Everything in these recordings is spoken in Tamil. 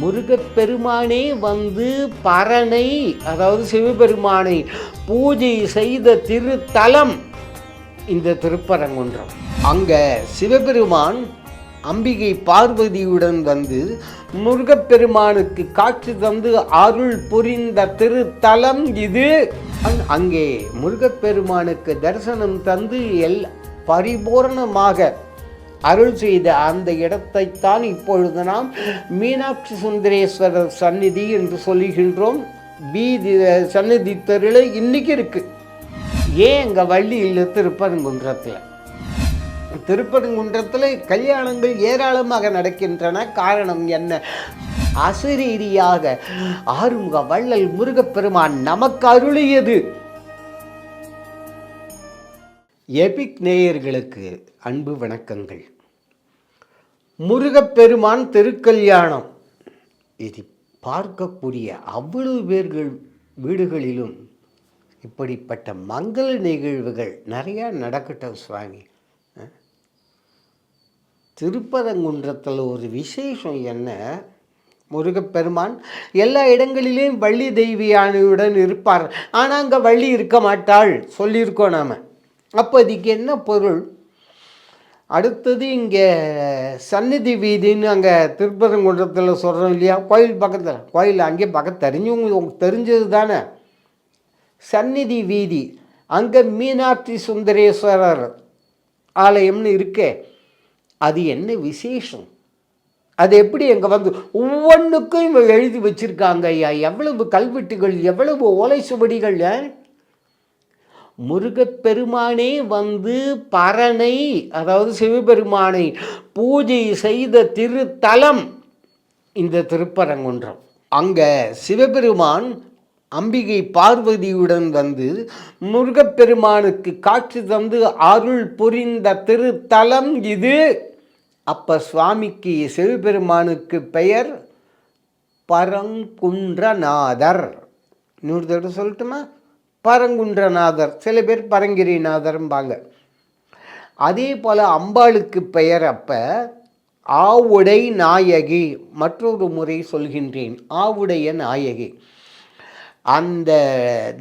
முருகப்பெருமானே வந்து பரனை அதாவது சிவபெருமானை பூஜை செய்த திருத்தலம் இந்த திருப்பரங்குன்றம். அங்கே சிவபெருமான் அம்பிகை பார்வதியுடன் வந்து முருகப்பெருமானுக்கு காட்சி தந்து அருள் புரிந்த திருத்தலம் இது. அங்- அங்கே முருகப்பெருமானுக்கு தரிசனம் தந்து எல் பரிபூரணமாக அருள் செய்த அந்த இடத்தைத்தான் இப்பொழுது நாம் மீனாட்சி சுந்தரேஸ்வரர் சந்நிதி என்று சொல்லுகின்றோம். வீதி சந்நிதி தெருவில் இன்னைக்கு இருக்குது ஏன் எங்கள் வள்ளியில் திருப்பரங்குன்றத்தில்? திருப்பரங்குன்றத்தில் கல்யாணங்கள் ஏராளமாக நடக்கின்றன. காரணம் என்ன? அசரீரியாக ஆறுமுக வள்ளல் முருகப்பெருமான் நமக்கு அருளியது. எபிக் நேயர்களுக்கு அன்பு வணக்கங்கள். முருகப்பெருமான் திருக்கல்யாணம். இது பார்க்கக்கூடிய அவ்வளவு பேர்கள் வீடுகளிலும் இப்படிப்பட்ட மங்கள நிகழ்வுகள் நிறையா நடக்கட்டும் சுவாமி. திருப்பதங்குன்றத்தில் திருப்பரங்குன்றத்தில் ஒரு விசேஷம் என்ன? முருகப்பெருமான் எல்லா இடங்களிலேயும் வள்ளி தெய்வியானையுடன் இருப்பார். ஆனால் அங்கே வள்ளி இருக்க மாட்டாள் சொல்லியிருக்கோம் நாம். அப்போ என்ன பொருள்? அடுத்தது இங்கே சந்நிதி வீதின்னு அங்கே திருப்பரங்குன்றத்தில் சொல்கிறோம் இல்லையா? கோயில் பக்கத்தில். கோயில் அங்கே பக்கத்து தெரிஞ்சவங்க உங்களுக்கு தெரிஞ்சது தானே? சந்நிதி வீதி. அங்கே மீனாட்சி சுந்தரேஸ்வரர் ஆலயம்னு இருக்கே. அது என்ன விசேஷம்? அது எப்படி அங்கே வந்து ஒவ்வொன்றுக்கும் இவங்க எழுதி வச்சுருக்காங்க ஐயா? எவ்வளவு கல்வெட்டுகள் எவ்வளவு ஓலை சுவடிகள் முருகப்பெருமானே வந்து பரனை அதாவது சிவபெருமானை பூஜை செய்த திருத்தலம் இந்த திருப்பரங்குன்றம். அங்கே சிவபெருமான் அம்பிகை பார்வதியுடன் வந்து முருகப்பெருமானுக்கு காட்சி தந்து அருள் புரிந்த திருத்தலம் இது. அப்போ சுவாமிக்கு சிவபெருமானுக்கு பெயர் பரங்குன்றநாதர். இன்னொரு தடவை சொல்லட்டுமா? பரங்குன்றநாதர் சில பேர் பரங்கிரிநாதர்ம்பாங்க அதே போல் அம்பாளுக்கு பெயர் அப்போ ஆவுடை நாயகி மற்றொரு முறை சொல்கின்றேன் ஆவுடைய நாயகி. அந்த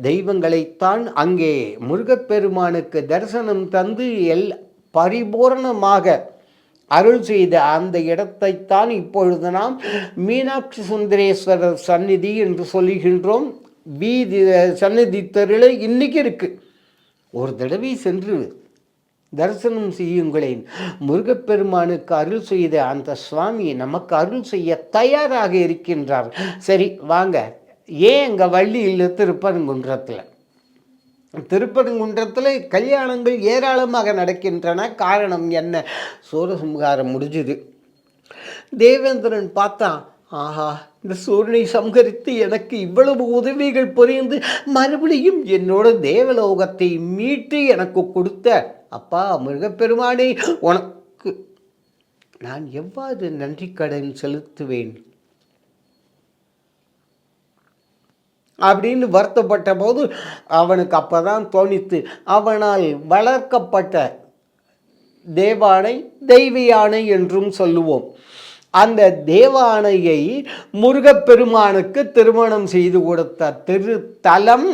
தெய்வங்களைத்தான் அங்கே முருகப்பெருமானுக்கு தரிசனம் தந்து எல் பரிபூரணமாக அருள் செய்த அந்த இடத்தைத்தான் இப்பொழுது நாம் மீனாட்சி சுந்தரேஸ்வரர் சந்நிதி என்று சொல்லுகின்றோம் வீதி சந்நிதி இன்றைக்கி இருக்குது ஒரு தடவை சென்று தரிசனம் செய்யுங்களேன். முருகப்பெருமானுக்கு அருள் செய்த அந்த சுவாமி நமக்கு அருள் செய்ய தயாராக இருக்கின்றார். சரி வாங்க. ஏன் எங்கள் வள்ளியில் திருப்பரங்குன்றத்தில்? திருப்பரங்குன்றத்தில் கல்யாணங்கள் ஏராளமாக நடக்கின்றன. காரணம் என்ன? சூரசம்ஹாரம் முடிஞ்சுது. தேவேந்திரன் பார்த்தான் ஆஹா இந்த சூரியனை சம்ஹரித்து எனக்கு இவ்வளவு உதவிகள் புரிந்து மறுபடியும் என்னோட தேவலோகத்தை மீட்டு எனக்கு கொடுத்த. அப்பா மிருகப்பெருமானே உனக்கு நான் எவ்வாறு நன்றி கடன் செலுத்துவேன்? அப்படின்னு வருத்தப்பட்ட போது அவனுக்கு அப்பதான் தோணித்து அவனால் வளர்க்கப்பட்ட தேவானை தெய்வ யானை என்றும் சொல்லுவோம். அந்த தேவானையை முருகப்பெருமானுக்கு திருமணம் செய்து கொடுத்த திருத்தலம்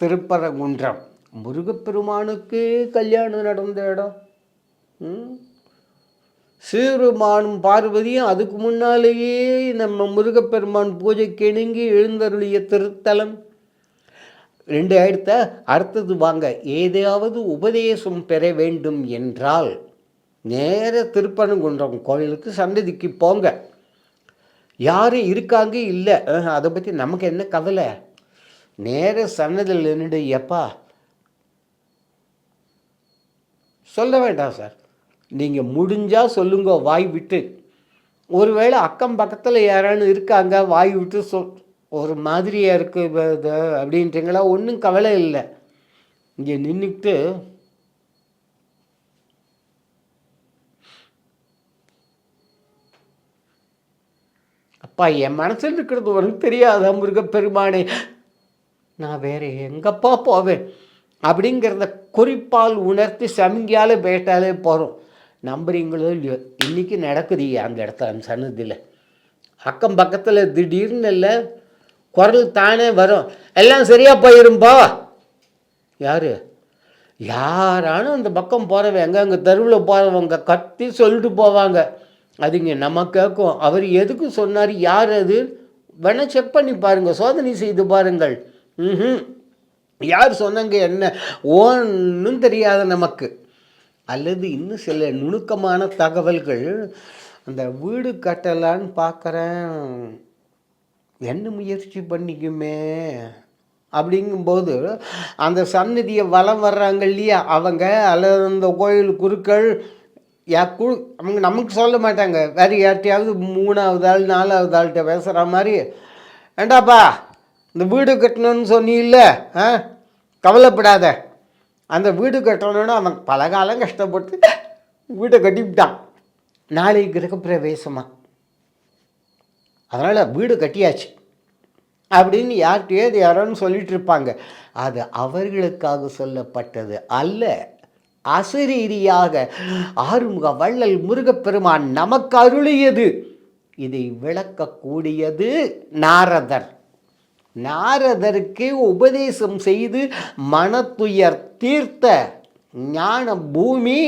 திருப்பரங்குன்றம். முருகப்பெருமானுக்கு கல்யாணம் நடந்த இடம். ம்? சீருமானும் பார்வதியும் அதுக்கு முன்னாலேயே நம்ம முருகப்பெருமான் பூஜைக்கு இணங்கி எழுந்தருளிய திருத்தலம். ரெண்டு ஆயிரத்த அடுத்தது வாங்க ஏதாவது உபதேசம் பெற வேண்டும் என்றால் நேர திருப்பரங்குன்றம் கோயிலுக்கு சன்னதிக்கு போங்க. யார் இருக்காங்க இல்லை? அதை பற்றி நமக்கு என்ன கவலை? நேர சன்னதியில் நின்று எப்பா? சொல்ல வேண்டாம் சார். நீங்கள் முடிஞ்சால் சொல்லுங்க வாய் விட்டு. ஒருவேளை அக்கம் பக்கத்தில் யாரானு இருக்காங்க வாய் விட்டு சொல். ஒரு மாதிரியாக இருக்குது அப்படின்றீங்களா? ஒன்றும் கவலை இல்லை. இங்கே நின்றுக்கிட்டு அப்பா என் மனசில் இருக்கிறது உனக்கு தெரியாதா முருகப்பெருமானே நான் வேறு எங்கப்பா போவேன்? அப்படிங்கிறத குறிப்பால் உணர்த்தி சமிங்கியால் பேட்டாலே போகிறோம் நம்புறீங்களோ இல்லையோ இன்றைக்கி நடக்குது அந்த இடத்துல அந்த சன்னதியில். அக்கம் பக்கத்தில் திடீர்னு இல்லை குரல் தானே வரும். எல்லாம் சரியாக போயிரும்பா யார்? யாரானும் அந்த பக்கம் போகிறவங்க அங்கே தெருவில் போகிறவங்க கத்தி சொல்லிட்டு போவாங்க. அதுங்க நம்ம கேட்கும். அவர் எதுக்கு சொன்னார்? யார் அது? வேணால் செக் பண்ணி பாருங்கள் சோதனை செய்து பாருங்கள். ம் யார் சொன்னாங்க என்ன? ஒன்றும் தெரியாத நமக்கு. அல்லது இன்னும் சில நுணுக்கமான தகவல்கள். அந்த வீடு கட்டலான்னு பார்க்குறேன். என்ன முயற்சி பண்ணிக்குமே? அப்படிங்கும்போது அந்த சந்நிதியை வலம் வர்றாங்க இல்லையா? அவங்க அல்லது அந்த கோயில் குருக்கள் யா அவங்க நமக்கு சொல்ல மாட்டாங்க. வேறு யார்கிட்டையாவது மூணாவது ஆள் நாலாவது ஆள்கிட்ட பேசுகிற மாதிரி ஏண்டாப்பா இந்த வீடு கட்டணும்னு சொன்னீல்ல ஆ? கவலைப்படாத. அந்த வீடு கட்டணும்னு அவன் பல காலம் கஷ்டப்பட்டு வீட்டை கட்டிவிட்டான். நாளை கிரகப்பிரவேசமாக அதனால் வீடு கட்டியாச்சு. அப்படின்னு யார்கிட்டயோ யாரோன்னு சொல்லிட்டு இருப்பாங்க. அது அவர்களுக்காக சொல்லப்பட்டது அல்ல. அசரீரியாக ஆறுமுக வள்ளல் முருகப்பெருமான் நமக்கு அருளியது. இதை விளக்கக்கூடியது நாரதர். நாரதருக்கு உபதேசம் செய்து மனத்துயர் தீர்த்த ஞான பூமி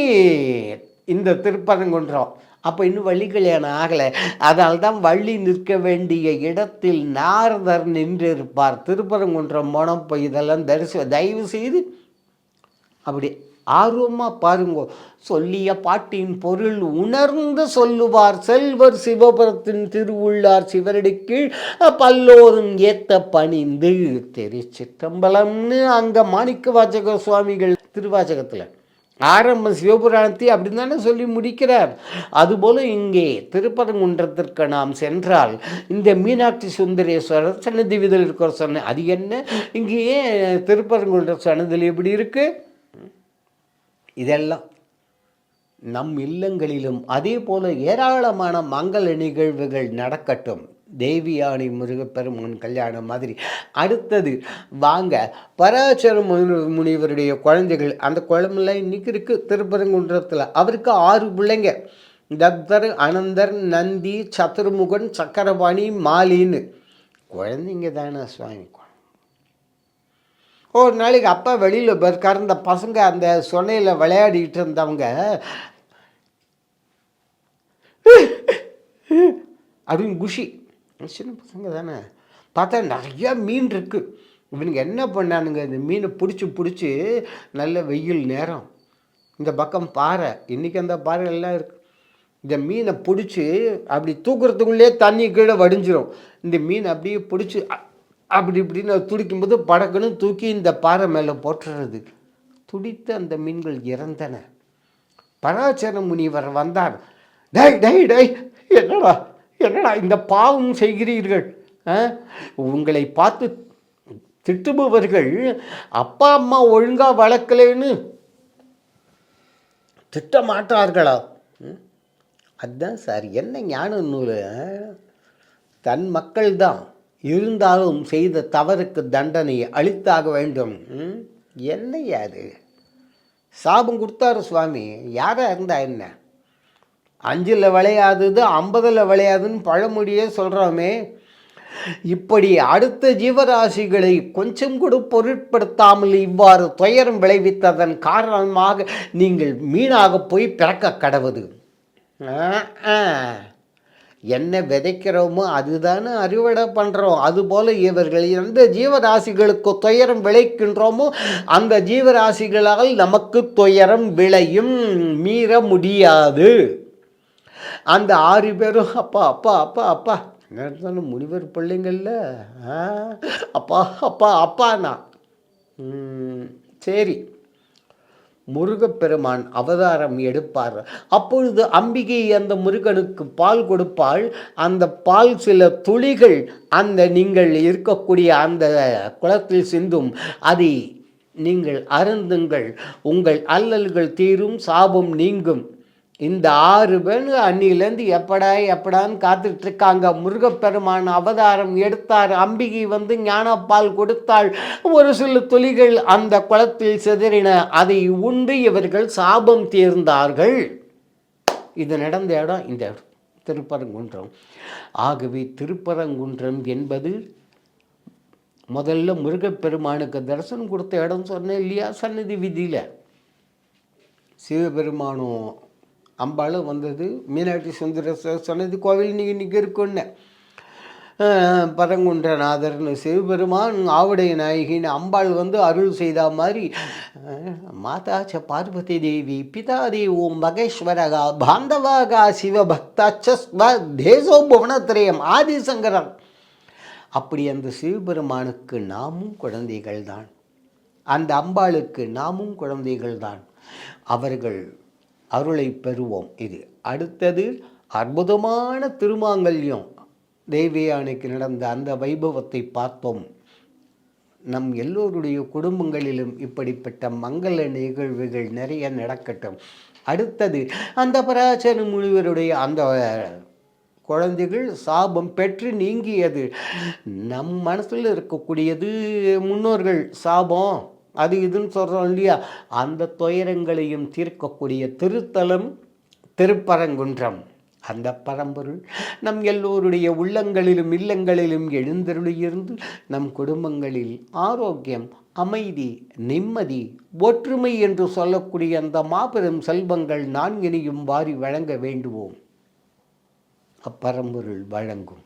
இந்த திருப்பரங்குன்றம். அப்போ இன்னும் வள்ளி கல்யாணம் ஆகலை. அதனால் தான் வள்ளி நிற்க வேண்டிய இடத்தில் நாரதர் நின்றிருப்பார். திருப்பரங்குன்றம் மனம் போய் இதெல்லாம் தரிசி தயவு செய்து அப்படி ஆர்வமாக பாருங்க. சொல்லிய பாட்டின் பொருள் உணர்ந்து சொல்லுவார். செல்வர் சிவபுரத்தின் திருவுள்ளார் சிவரடி கீழ் பல்லோரும் ஏத்த பணிந்து. திருச்சிற்றம்பலம்னு அங்கே மாணிக்க வாசக சுவாமிகள் திருவாசகத்தில். ஆரம்ப சிவபுராணத்தை அப்படின்னு தானே சொல்லி முடிக்கிறார். அதுபோல இங்கே திருப்பரங்குன்றத்திற்கு நாம் சென்றால் இந்த மீனாட்சி சுந்தரேஸ்வரர் சன்னதி விதில் இருக்கிற சொன்ன அது என்ன? இங்கேயே திருப்பரங்குன்ற சன்னதில் எப்படி இருக்கு? இதெல்லாம் நம் இல்லங்களிலும். அதே போல ஏராளமான மங்கள நிகழ்வுகள் நடக்கட்டும். தேவியானி முருகப்பெருமான் கல்யாணம் மாதிரி. அடுத்தது வாங்க பராசர முனி முனிவருடைய குழந்தைகள். அந்த குழம்புல இன்னைக்கு இருக்கு திருப்பரங்குன்றத்தில். அவருக்கு ஆறு பிள்ளைங்க. தத்தர் அனந்தர் நந்தி சத்துருமுகன் சக்கரபாணி மாலின்னு. குழந்தைங்க தானே சுவாமி. ஒரு நாளைக்கு அப்பா வெளியில் போயிருக்காரு இந்த பசங்க அந்த சொன்னையில் விளையாடிட்டு இருந்தவங்க அப்படின்னு குஷி. சின்ன பசங்க தானே? பார்த்தா நிறையா மீன் இருக்குது இவனுங்க என்ன பண்ணானுங்க? இந்த மீனை பிடிச்சி பிடிச்சி நல்ல வெயில் நேரம். இந்த பக்கம் பாறை. இன்றைக்கி அந்த பாறை எல்லாம் இருக்குது இந்த மீனை பிடிச்சி அப்படி தூக்குறதுக்குள்ளே தண்ணி கீழே வடிஞ்சிரும். இந்த மீன் அப்படியே பிடிச்சி அப்படி இப்படின்னு துடிக்கும்போது படக்குன்னு தூக்கி இந்த பாறை மேலே போட்டுறது. துடித்து அந்த மீன்கள் இறந்தன. பராச்சர முனிவர் வந்தார். டை டை டை என்னடா என்னடா இந்த பாவம் செய்கிறீர்கள்? உங்களை பார்த்து திட்டுபவர்கள் அப்பா அம்மா ஒழுங்காக வளர்க்கலைன்னு திட்ட மாட்டார்களா அதுதான் சார் என்ன ஞான நூல்? தன் மக்கள் தான் இருந்தாலும் செய்த தவறுக்கு தண்டனை அளித்தாக வேண்டும். என்ன அது? சாபம் கொடுத்தாரு சுவாமி. யாராக இருந்தா என்ன? அஞ்சில் விளையாதது ஐம்பதில் விளையாதுன்னு பழமொழியே சொல்கிறோமே இப்படி அடுத்த ஜீவராசிகளை கொஞ்சம் கூட பொருட்படுத்தாமல் இவ்வாறு துயரம் விளைவித்ததன் காரணமாக நீங்கள் மீனாக போய் பிறக்க கடவுது. ஆ. என்ன விதைக்கிறோமோ அதுதானே அறுவடை பண்ணுறோம் அதுபோல் இவர்கள் எந்த ஜீவராசிகளுக்கு துயரம் விளைக்கின்றோமோ அந்த ஜீவராசிகளால் நமக்கு துயரம் விளையும். மீற முடியாது. அந்த ஆறு பேரும் அப்பா அப்பா அப்பா அப்பா. என்ன முனிவர் பிள்ளைங்கள்ல அப்பா அப்பா அப்பாண்ணா. சரி. முருகப்பெருமான் அவதாரம் எடுப்பார். அப்பொழுது அம்பிகை அந்த முருகனுக்கு பால் கொடுப்பாள். அந்த பால் சில துளிகள் அந்த நீங்கள் இருக்கக்கூடிய அந்த குளத்தில் சிந்தும். அதை நீங்கள் அருந்துங்கள். உங்கள் அல்லல்கள் தீரும் சாபம் நீங்கும். இந்த ஆறு பேர் அன்னிலேருந்து எப்படா எப்படான்னு காத்துட்ருக்காங்க முருகப்பெருமான் அவதாரம் எடுத்தார். அம்பிகை வந்து ஞானப்பால் கொடுத்தாள். ஒரு சில துளிகள் அந்த குளத்தில் சிதறின. அதை உண்டு இவர்கள் சாபம் தீர்ந்தார்கள். இது நடந்த இடம் இந்த இடம். திருப்பரங்குன்றம். ஆகவே திருப்பரங்குன்றம் என்பது முதல்ல முருகப்பெருமானுக்கு தரிசனம் கொடுத்த இடம் சொன்னேன் இல்லையா? சன்னதி விதியில். சிவபெருமானும் அம்பாளும் வந்தது மீனாட்சி சுந்தர சொன்னது கோவில் நீங்கள் இன்றைக்கி இருக்குன்னு பரங்குன்றநாதர்னு சிவபெருமான் ஆவுடைய நாயகின்னு அம்பாள் வந்து அருள் செய்த மாதிரி மாதாச்ச பார்வதி தேவி பிதா ஓம் மகேஸ்வரகா பாந்தவாகா சிவபக்தாச்ச தேசோ புவனத்திரயம் ஆதிசங்கரன். அப்படி அந்த சிவபெருமானுக்கு நாமும் குழந்தைகள் தான் அந்த அம்பாளுக்கு நாமும் குழந்தைகள் தான் அவர்கள் அருளை பெறுவோம். இது அடுத்தது அற்புதமான திருமாங்கல்யம். தேவியானைக்கு நடந்த அந்த வைபவத்தை பார்த்தோம். நம் எல்லோருடைய குடும்பங்களிலும் இப்படிப்பட்ட மங்கள நிகழ்வுகள் நிறைய நடக்கட்டும். அடுத்தது அந்த பராசர முனிவருடைய அந்த குழந்தைகள் சாபம் பெற்று நீங்கியது. நம் மனசில் இருக்கக்கூடியது முன்னோர்கள் சாபம். அது இதுன்னு சொல்கிறோம் இல்லையா? அந்த துயரங்களையும் தீர்க்கக்கூடிய திருத்தலம் திருப்பரங்குன்றம். அந்த பரம்பொருள் நம் எல்லோருடைய உள்ளங்களிலும் இல்லங்களிலும் எழுந்தருளியிருந்து நம் குடும்பங்களில் ஆரோக்கியம் அமைதி நிம்மதி ஒற்றுமை என்று சொல்லக்கூடிய அந்த மாபெரும் செல்வங்கள் நான்கினையும் வாரி வழங்க வேண்டுவோம். அப்பரம்பொருள் வழங்கும்.